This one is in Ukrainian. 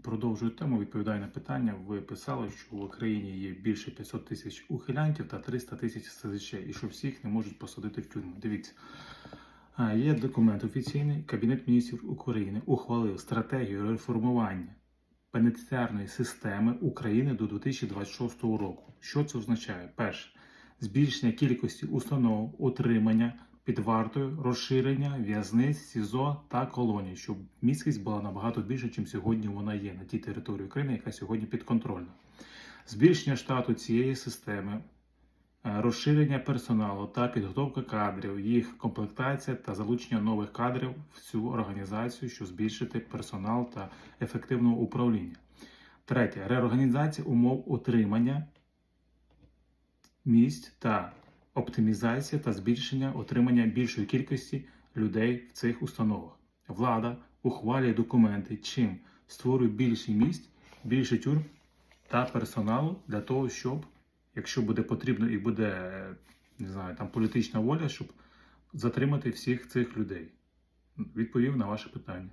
Продовжую тему, відповідаю на питання. Ви писали, що в Україні є більше 500 тисяч ухилянтів та 300 тисяч СЗЧ, і що всіх не можуть посадити в тюрму. Дивіться, є документ офіційний. Кабінет міністрів України ухвалив стратегію реформування пенітенціарної системи України до 2026 року. Що це означає? Перше, збільшення кількості установ утримання під вартою, розширення в'язниць, СІЗО та колоній, щоб міськість була набагато більше, ніж сьогодні вона є на тій території України, яка сьогодні підконтрольна. Збільшення штату цієї системи, е, розширення персоналу та підготовка кадрів, їх комплектація та залучення нових кадрів в цю організацію, щоб збільшити персонал та ефективного управління. Третє реорганізація умов утримання місць та оптимізація та збільшення отримання більшої кількості людей в цих установах. Влада ухвалює документи, чим створює більше місць, більше тюрм та персоналу для того, щоб, якщо буде потрібно і буде не знаю, там політична воля, щоб затримати всіх цих людей. Відповів на ваше питання.